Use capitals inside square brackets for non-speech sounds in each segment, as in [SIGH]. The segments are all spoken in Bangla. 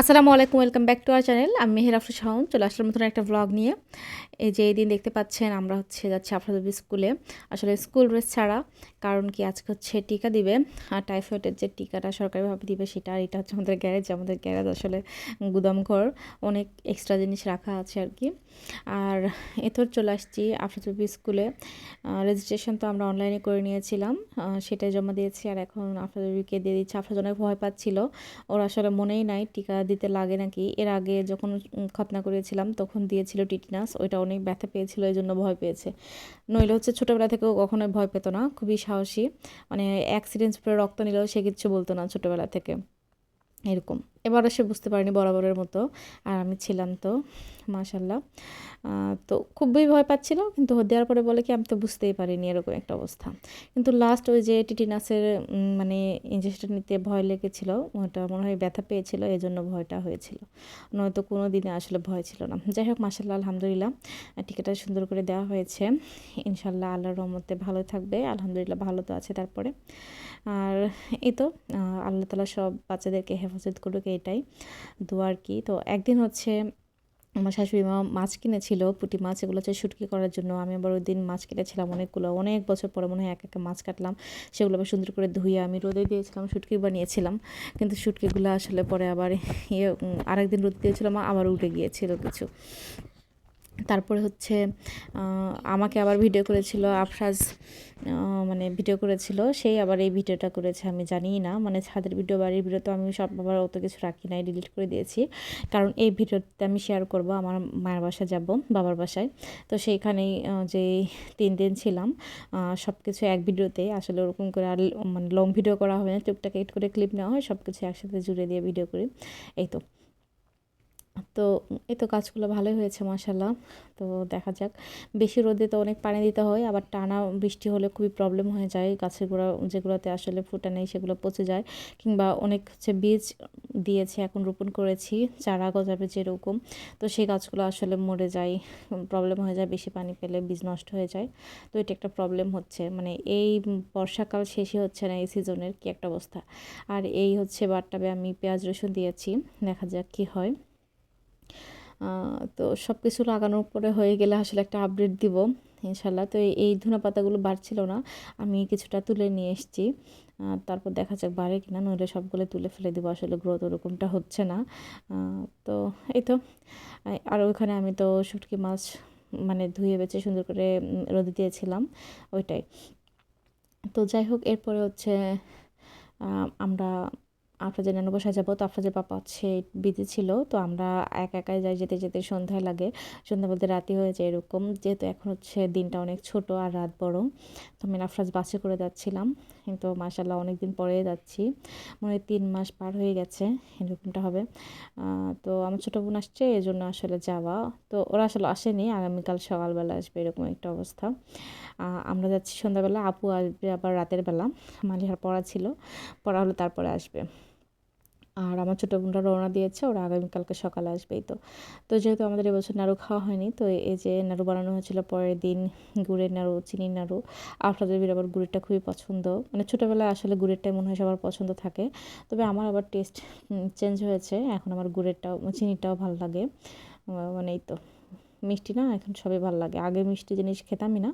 আসসালামু আলাইকুম, welcome back to our channel. আমি মেহের আফরুজ শাহন চলে আসলাম নতুন একটা ব্লগ নিয়ে। এই যে এই দিন দেখতে পাচ্ছেন, আমরা হচ্ছে যাচ্ছি আফরাদবি স্কুলে। আসলে স্কুল ড্রেস ছাড়া, কারণ কি আজকে হচ্ছে টিকা দিবে। আর টাইফয়েডের যে টিকাটা সরকারিভাবে দিবে সেটা, আর এটা হচ্ছে আমাদের গ্যারেজ আমাদের গ্যারেজ আসলে গুদামঘর অনেক এক্সট্রা জিনিস রাখা আছে আর কি। আর এতর চলে আসছি আফরাদবি স্কুলে। রেজিস্ট্রেশন তো আমরা অনলাইনে করে নিয়েছিলাম। সেটাই জমা দিয়েছি, আর এখন আফরাদবিকে দিয়ে দিচ্ছি। আফরাজ অনেক ভয় পাচ্ছিল। ওর আসলে মনেই নাই, টিকা দিতে লাগে নাকি? এর আগে যখন খতনা করেছিলাম, তখন দিয়েছিল টিটনাস। ওইটা অনেক ব্যথা পেয়েছিল এই জন্য ভয় পেয়েছে। নইলে হচ্ছে ছোটোবেলা থেকেও কখনোই ভয় পেত না, খুবই সাহসী। মানে অ্যাক্সিডেন্টস পরে রক্ত নিলেও সে কিচ্ছু বলতো না ছোটোবেলা থেকে। এরকম। এবারও সে বুঝতে পারেনি বরাবরের মতো, আর আমি ছিলাম তো মাশাল্লাহ তো খুবই ভয় পাচ্ছিল, কিন্তু দেওয়ার পরে বলে কি, আমি তো বুঝতেই পারিনি এরকম একটা অবস্থা। কিন্তু লাস্ট ওই যে টিটিনাসের মানে ইঞ্জেকশন নিতে ভয় লেগেছিল, ওটা মনে হয় ব্যথা পেয়েছিল এই জন্য ভয়টা হয়েছিল। নয়তো কোনো দিনে আসলে ভয় ছিল না। যাই হোক মাসাল্লাহ আলহামদুলিল্লাহ টিকাটা সুন্দর করে দেওয়া হয়েছে। ইনশাল্লাহ আল্লাহর রহমতে ভালো থাকবে, আলহামদুলিল্লাহ, ভালো তো আছে তারপরে। আর এই তো আল্লাহ তালা সব বাচ্চাদেরকে হেফাজত করুক এটাই দোয়ার কি। তো একদিন হচ্ছে আমার শাশুড়ি মা মাছ কিনেছিল, পুঁটি মাছ, এগুলো হচ্ছে শুটকি করার জন্য। আমি আবার ওই দিন মাছ কেটেছিলাম অনেকগুলো, অনেক বছর পরে মনে হয় এক একটা মাছ কাটলাম। সেগুলো আবার সুন্দর করে ধুয়ে আমি রোদে দিয়েছিলাম, শুটকি বানিয়েছিলাম। কিন্তু শুটকিগুলো আসলে পরে আবার ইয়ে আরেকদিন রোদ দিয়েছিলাম, আবার উঠে গিয়েছিল কিছু। তারপরে হচ্ছে আমাকে আবার ভিডিও করেছিল, আফরাজ মানে ভিডিও করেছিল, সেই আবার এই ভিডিওটা করেছে, আমি জানি না মানে ছাদের ভিডিও, বাড়ির ভিডিও তো আমি সব আবার অত কিছু রাখি নাই ডিলিট করে দিয়েছি। কারণ এই ভিডিওতে আমি শেয়ার করব, আমার মায়ের বাসায় যাব, বাবার বাসায়। তো সেইখানেই যে তিন দিন ছিলাম সব কিছু এক ভিডিওতে, আসলে ওরকম করে আর মানে লং ভিডিও করা হবে না, টুকটাক এড করে ক্লিপ নেওয়া হয় সব কিছু একসাথে জুড়ে দিয়ে ভিডিও করি। এই তো। তো এই তো গাছগুলো ভালোই হয়েছে মাসাল্লাহ তো দেখা যাক। বেশি রোদে তো অনেক পানি দিতে হয়, আবার টানা বৃষ্টি হলে খুবই প্রবলেম হয়ে যায়। গাছের গোড়া, যেগুলোতে আসলে ফুটা নেই সেগুলো পচে যায়। কিংবা অনেক হচ্ছে বীজ দিয়েছে, এখন রোপণ করেছি, চারা গজাবে যেরকম। তো সেই গাছগুলো আসলে মরে যায় প্রবলেম হয়ে যায়, বেশি পানি পেলে বীজ নষ্ট হয়ে যায়। তো এটা একটা প্রবলেম হচ্ছে। মানে এই বর্ষাকাল শেষই হচ্ছে না, এই সিজনের কি একটা অবস্থা। আর এই হচ্ছে বারটাবে আমি পেঁয়াজ রসুন দিয়েছি, দেখা যাক কী হয়। তো সব কিছু লাগানোর পরে হয়ে গেলে আসলে একটা আপডেট দিব ইনশাল্লাহ তো এই ধুনা পাতাগুলো বাড়ছিল না, আমি কিছুটা তুলে নিয়ে এসেছি। তারপর দেখা যাক বাড়ে কিনা, নইলে সবগুলো তুলে ফেলে দেবো, আসলে গ্রোথ ওরকমটা হচ্ছে না। তো এই তো। আর ওইখানে আমি তো শুটকি মাছ মানে ধুয়ে বেছে সুন্দর করে রোদে দিয়েছিলাম, ওইটাই। তো যাই হোক, এরপরে হচ্ছে আমরা আফরাজের নানু বাসায় যাব, তো আফরাজের পাপা হচ্ছে বিজি ছিল, তো আমরা এক একাই যাই যেতে যেতে সন্ধ্যায় লাগে। সন্ধ্যা বলতে রাতি হয়ে যায় এরকম, যেহেতু এখন হচ্ছে দিনটা অনেক ছোট আর রাত বড়, তো আমি আফরাজ বাসে করে যাচ্ছিলাম, কিন্তু মাসাল্লাহ অনেক দিন পরে যাচ্ছি। মনে তিন মাস পার হয়ে গেছে, এরকমটা হবে। তো আমার ছোটো বোন আসছে এই জন্য আসলে যাওয়া। তো ওরা আসলে আসেনি, আগামীকাল সকালবেলা আসবে, এরকম একটা অবস্থা। আমরা যাচ্ছি সন্ধ্যাবেলা, আপু আসবে আবার রাতের বেলা, মালিহার পড়া ছিল, পড়া হলে তারপরে আসবে। আর আমার ছোটো বোনরা রওনা দিয়েছে, ওরা আগামীকালকে সকালে আসবেই তো। তো যেহেতু আমাদের এবছর নাড়ু খাওয়া হয়নি, তো এই যে নাড়ু বানানো হয়েছিল পরের দিন, গুড়ের নাড়ু, চিনির নাড়ু আপনাদের বির আবার গুড়েরটা খুবই পছন্দ। মানে ছোটোবেলায় আসলে গুড়েরটাই মনে হয় সবার পছন্দ থাকে। তবে আমার আবার টেস্ট চেঞ্জ হয়েছে, এখন আমার গুড়েরটাও চিনিটাও ভালো লাগে। মানে এই তো। মিষ্টি না, এখন সবই ভালো লাগে। আগে মিষ্টি জিনিস খেতামই না,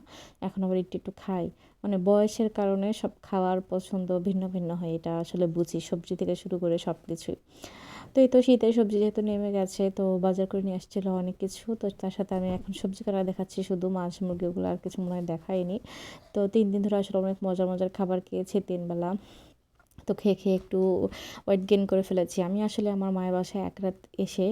এখন আবার একটু একটু খাই। মানে বয়সের কারণে সব খাওয়ার পছন্দ ভিন্ন ভিন্ন হয়, এটা আসলে বুঝি। সবজি থেকে শুরু করে সব কিছুই তো এই তো শীতের সবজি যেহেতু নেমে গেছে, তো বাজার করে নিয়ে আসছিল অনেক কিছু। তো তার সাথে আমি এখন সবজি কাটা দেখাচ্ছি, শুধু মাছ, মুরগিগুলো আর কিছু মনে হয় দেখাইনি তো তিন দিন ধরে আসলে অনেক মজার মজার খাবার খেয়েছি তিনবেলা। তো খেয়ে খেয়ে একটু ওয়েট গেন করে ফেলেছি। আমি আসলে আমার মায়ের বাসায় এক রাত এসে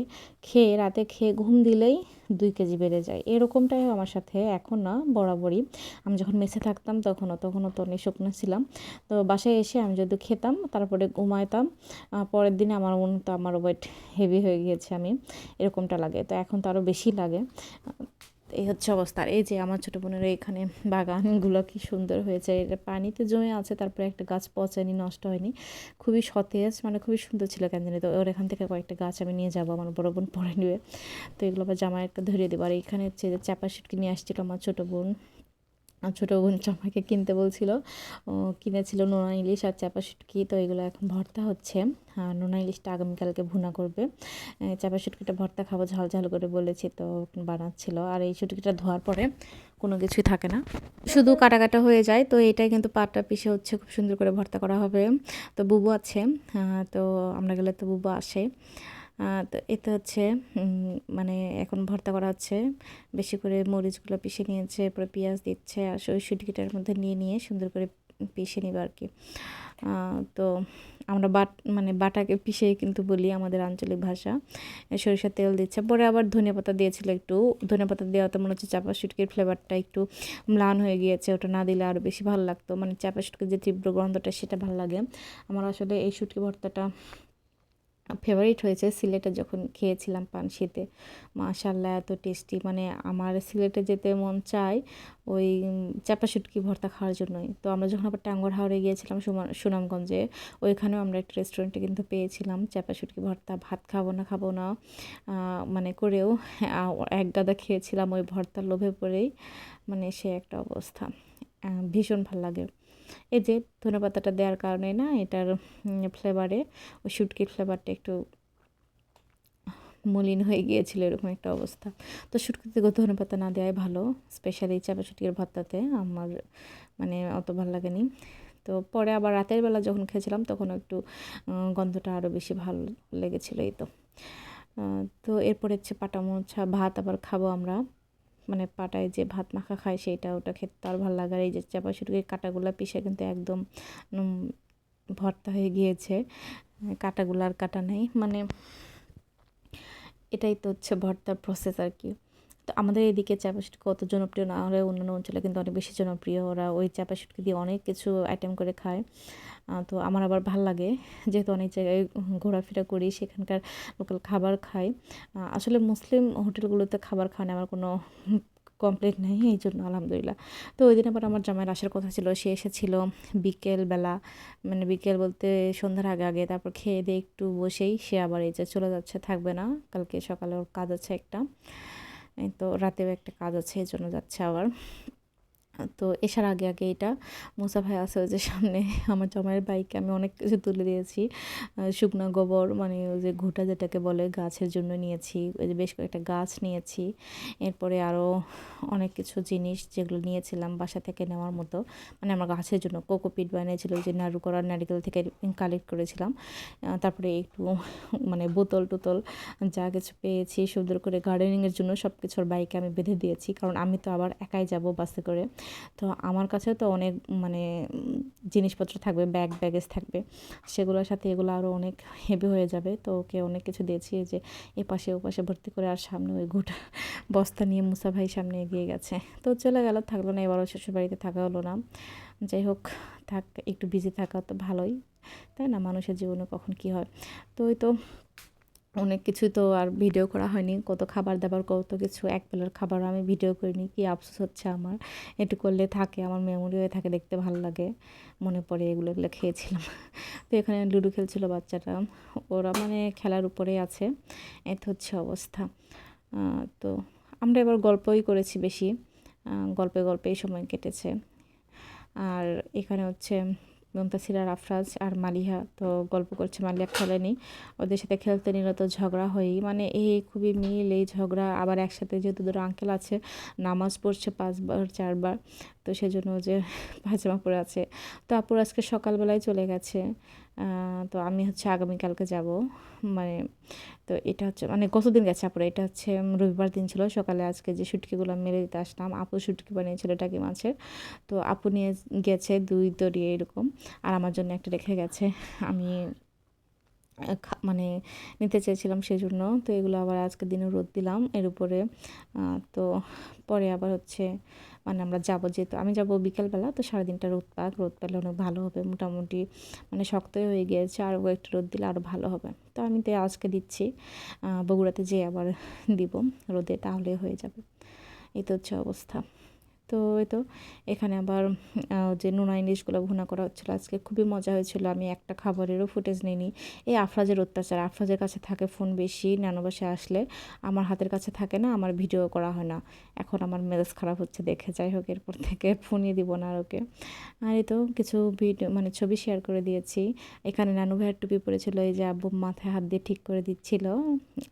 খেয়ে, রাতে খেয়ে ঘুম দিলেই দুই কেজি বেড়ে যায়। এরকমটাই আমার সাথে এখন না, বরাবরই। আমি যখন মেসে থাকতাম তখনও তখনও তো অনেক শুকনো ছিলাম। তো বাসায় এসে আমি যদি খেতাম, তারপরে ঘুমাইতাম পরের দিনে আমার মনে তো, আমার ওয়েট হেভি হয়ে গিয়েছে আমি। এরকমটা লাগে। তো এখন তো আরও বেশি লাগে। এই হচ্ছে অবস্থা। আর এই যে আমার ছোটো বোনের এখানে বাগানগুলো কি সুন্দর হয়েছে, এটা পানিতে জমে আছে, তারপরে একটা গাছ পচেনি নষ্ট হয়নি। খুবই সতেজ মানে খুবই সুন্দর ছিল, কেন জানি তো। ওর এখান থেকে কয়েকটা গাছ আমি নিয়ে যাব, আমার বড় বোন পরে নেবে। তো এগুলো আবার জামায় একটা ধরিয়ে দেবো। আর এখানে হচ্ছে চাপা সিটকে নিয়ে আসছিল আমার ছোটো বোন। ছোটো বোন জামাইকে কিনতে বলছিল। কিনেছিল নোনা ইলিশ আর চাপা শুটকি, তো এগুলো এখন ভর্তা হচ্ছে। নোনা ইলিশটা আগামীকালকে ভুনা করবে। চাপা শুটকিটা ভর্তা খাব ঝাল ঝাল করে বলেছি, তো বানাচ্ছিল। আর এই শুটকিটা ধোয়ার পরে কোনো কিছুই থাকে না। শুধু কাটা কাটা হয়ে যায়, তো এটাই কিন্তু পাটটা পিষে হচ্ছে, খুব সুন্দর করে ভর্তা করা হবে। তো বুবু আছে তো আমরা গেলে তো বুবু আসে। তো এতে হচ্ছে মানে এখন ভর্তা করা হচ্ছে। বেশি করে মরিচগুলো পিষে নিয়েছে, এরপরে পেঁয়াজ দিচ্ছে, আর ওই শুটকিটার মধ্যে নিয়ে নিয়ে সুন্দর করে পিষে নিবে আর কি। তো আমরা বাট মানে বাটাকে পিষে কিন্তু বলি আমাদের আঞ্চলিক ভাষা। সরিষার তেল দিচ্ছে। পরে আবার ধনিয়া পাতা দিয়েছিল একটু। ধনিয়া পাতা দেওয়াতে মনে হচ্ছে চাপা শুটকির ফ্লেভারটা একটু ম্লান হয়ে গিয়েছে, ওটা না দিলে আরও বেশি ভালো লাগতো। মানে চাপা শুটকির যে তীব্র গন্ধটা, সেটা ভালো লাগে। আমার আসলে এই শুটকি ভর্তাটা ফেভারিট হয়েছে সিলেটে যখন খেয়েছিলাম পানশিতে। মাশাল্লাহ এত টেস্টি মানে আমার সিলেটে যেতে মন চায় ওই চাপা শুটকি ভর্তা খাওয়ার জন্যই। তো আমরা যখন আবার টাঙ্গর হাওড়ে গিয়েছিলাম সুনামগঞ্জে, ওইখানেও আমরা একটা রেস্টুরেন্টে কিন্তু পেয়েছিলাম চাপা শুটকি ভর্তা। ভাত খাব না খাব না মানে করেও এক গাদা খেয়েছিলাম ওই ভর্তার লোভে পড়েই। মানে সে একটা অবস্থা। ভীষণ ভালো লাগে। এই যে ধনেপাতাটা দেওয়ার কারণে না এটার ফ্লেভারে ওই শুটকির ফ্লেভারটা একটু মলিন হয়ে গিয়েছিল, এরকম একটা অবস্থা। তো শুটকিতে ধনেপাতা না দেওয়াই ভালো স্পেশালি চাপা শুটকির ভর্তাতে আমার মানে অত ভালো লাগেনি। তো পরে আবার রাতের বেলা যখন খেয়েছিলাম তখন একটু গন্ধটা আরও বেশি ভালো লেগেছিলো এই তো। তো এরপরে হচ্ছে পাটা মোছা ভাত আবার খাব আমরা। মানে পাটায় যে ভাত মাখা খায় সেইটা ওটা খেতে তার ভালো লাগে আর এই যে চাপা শুটকির কাঁটাগুলো পিসে কিন্তু একদম ভর্তা হয়ে গিয়েছে। কাটাগুলো আর কাটা নেই। মানে এটাই তো হচ্ছে ভর্তার প্রসেস আর কি। আমাদের এদিকে চাপা শুটকি কত জনপ্রিয় না হলে অন্যান্য অঞ্চলে কিন্তু অনেক বেশি জনপ্রিয়। ওরা ওই চাপা শুটকি দিয়ে অনেক কিছু আইটেম করে খায়। তো আমার আবার ভালো লাগে, যেহেতু অনেক জায়গায় ঘোরাফেরা করি, সেখানকার লোকাল খাবার খাই। আসলে মুসলিম হোটেলগুলোতে খাবার খাওয়ানো আমার কোনো কমপ্লেন নেই, এই জন্য আলহামদুলিল্লাহ। তো ওই দিন আবার আমার জামাইয়ের আসার কথা ছিল, সে এসেছিল বিকেলবেলা মানে বিকেল বলতে সন্ধ্যার আগে আগে, তারপর খেয়ে দিয়ে একটু বসেই সে আবার এই যে চলে যাচ্ছে, থাকবে না, কালকে সকালে ওর কাজ আছে একটা। তো রাতেও একটা কাজ আছে এই জন্য যাচ্ছে আবার। তো এসার আগে আগে এটা। মুসা ভাই আছে ওই যে সামনে, আমার জামাইয়ের বাইকে আমি অনেক কিছু তুলে দিয়েছি। শুকনো গোবর মানে ওই যে ঘুটা যেটাকে বলে, গাছের জন্য নিয়েছি, ওই যে বেশ কয়েকটা গাছ নিয়েছি। এরপরে আরও অনেক কিছু জিনিস যেগুলো নিয়েছিলাম বাসা থেকে নেওয়ার মতো। মানে আমার গাছের জন্য কোকোপিট বানিয়েছিল যে নাড়ু করার নারিকেল থেকে কালেক্ট করেছিলাম। তারপরে একটু মানে বোতল টোতল যা কিছু পেয়েছি, সুন্দর করে গার্ডেনিংয়ের জন্য সব কিছুর বাইকে আমি বেঁধে দিয়েছি। কারণ আমি তো আবার একাই যাব বাসে করে। তো আমার কাছেও তো অনেক মানে জিনিসপত্র থাকবে, ব্যাগ, ব্যাগেজ থাকবে। সেগুলোর সাথে এগুলো আরও অনেক হেভি হয়ে যাবে। তো ওকে অনেক কিছু দিয়েছি যে এ পাশে ও পাশে ভর্তি করে আর সামনে ওই গোটা [LAUGHS] বস্তা নিয়ে মুসা ভাই সামনে এগিয়ে গেছে। তো চলে গেল, থাকল না, এবারও শ্বশুরবাড়িতে থাকা হলো না। যাই হোক, থাক, একটু বিজি থাকা তো ভালোই। তাই না? মানুষের জীবনে কখন কি হয়? তো ওই তো অনেক কিছু তো আর ভিডিও করা হয়নি। কত খাবার দাবার কত কিছু, এক বেলার খাবার আমি ভিডিও করিনি। কি আফসোস হচ্ছে আমার। একটু করলে থাকে, আমার মেমোরি হয়ে থাকে, দেখতে ভালো লাগে। মনে পড়ে এগুলো এগুলো খেয়েছিলাম। [LAUGHS] তো এখানে লুডো খেলছিল বাচ্চাটা ওরা মানে খেলার উপরে আছে। এত হচ্ছে অবস্থা। তো আমরা এবার গল্পই করেছি বেশি। গল্পে গল্পেই সময় কেটেছে। আর এখানে হচ্ছে মুমতাসির আর আফরাজ আর মালিহা তো গল্প করছে মালিয়া খেলেনি। ওদের সাথে খেলতে নিল তো ঝগড়া হয়েই মানে এই খুবই মিল, এই ঝগড়া আবার একসাথে যেহেতু দুটো আঙ্কেল আছে, নামাজ পড়ছে পাঁচবার, চারবার। তো সেজন্য যে [LAUGHS] পাজামা পরে আছে। তো আপুর আজকে সকালবেলায় চলে গেছে। তো আমি হচ্ছে আগামীকালকে যাব। মানে তো এটা হচ্ছে মানে কতদিন গেছে আপুরা? এটা হচ্ছে রবিবার দিন ছিল। সকালে আজকে যে শুটকিগুলো মেরে দিতে আসলাম, আপু শুটকি বানিয়েছিল টাকি মাছের। তো আপু নিয়ে গেছে দুই দড়িয়ে এরকম। আর আমার জন্য একটা রেখে গেছে। আমি মানে নিতে চেয়েছিলাম সেই জন্য তো এগুলো আবার আজকের দিনে রোদ দিলাম। এর উপরে তো পরে আবার হচ্ছে মানে আমরা যাব যেহেতু, আমি যাব বিকেলবেলা, তো সারাদিনটা রোদ পাক, রোদ পেলে অনেক ভালো হবে, মোটামুটি মানে শক্তই হয়ে গিয়েছে, আরও একটু রোদ দিলে আরও ভালো হবে। তো আমি তো আজকে দিচ্ছি বগুড়াতে যেয়ে আবার দিব রোদে, তাহলে হয়ে যাবে। এই তো হচ্ছে অবস্থা। তো এই তো, এখানে আবার যে নোনা ইলিশগুলো ভুনা করা হচ্ছিল, আজকে খুবই মজা হয়েছিল। আমি একটা খাবারেরও ফুটেজ নিইনি। এই আফরাজের অত্যাচার, আফরাজের কাছে থাকে ফোন বেশি নানু বাসে আসলে আমার হাতের কাছে থাকে না, আমার ভিডিও করা হয় না। এখন আমার মেজাজ খারাপ হচ্ছে দেখে, যাই হোক, এরপর থেকে ফোনই দিব না আর ওকে। আর এই তো কিছু ভিডিও মানে ছবি শেয়ার করে দিয়েছি। এখানে নানু ভাইয়ের টুপি পরেছিল, এই যে আব্বু মাথায় হাত দিয়ে ঠিক করে দিচ্ছিল।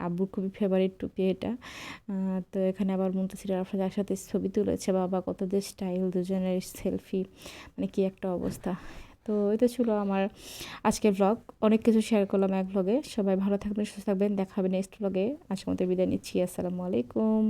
আব্বুর খুবই ফেভারিট টুপি এটা। তো এখানে আবার মুন্তাসির আফরাজ একসাথে ছবি তুলেছে, বাবা কত যে স্টাইল দুজনের সেলফি মানে কি একটা অবস্থা। তো এটা ছিল আমার আজকের ব্লগ অনেক কিছু শেয়ার করলাম এক ব্লগে সবাই ভালো থাকবেন, সুস্থ থাকবেন। দেখা হবে নেক্সট ব্লগে আজকের মতো বিদায় নিচ্ছি। আসসালামু আলাইকুম।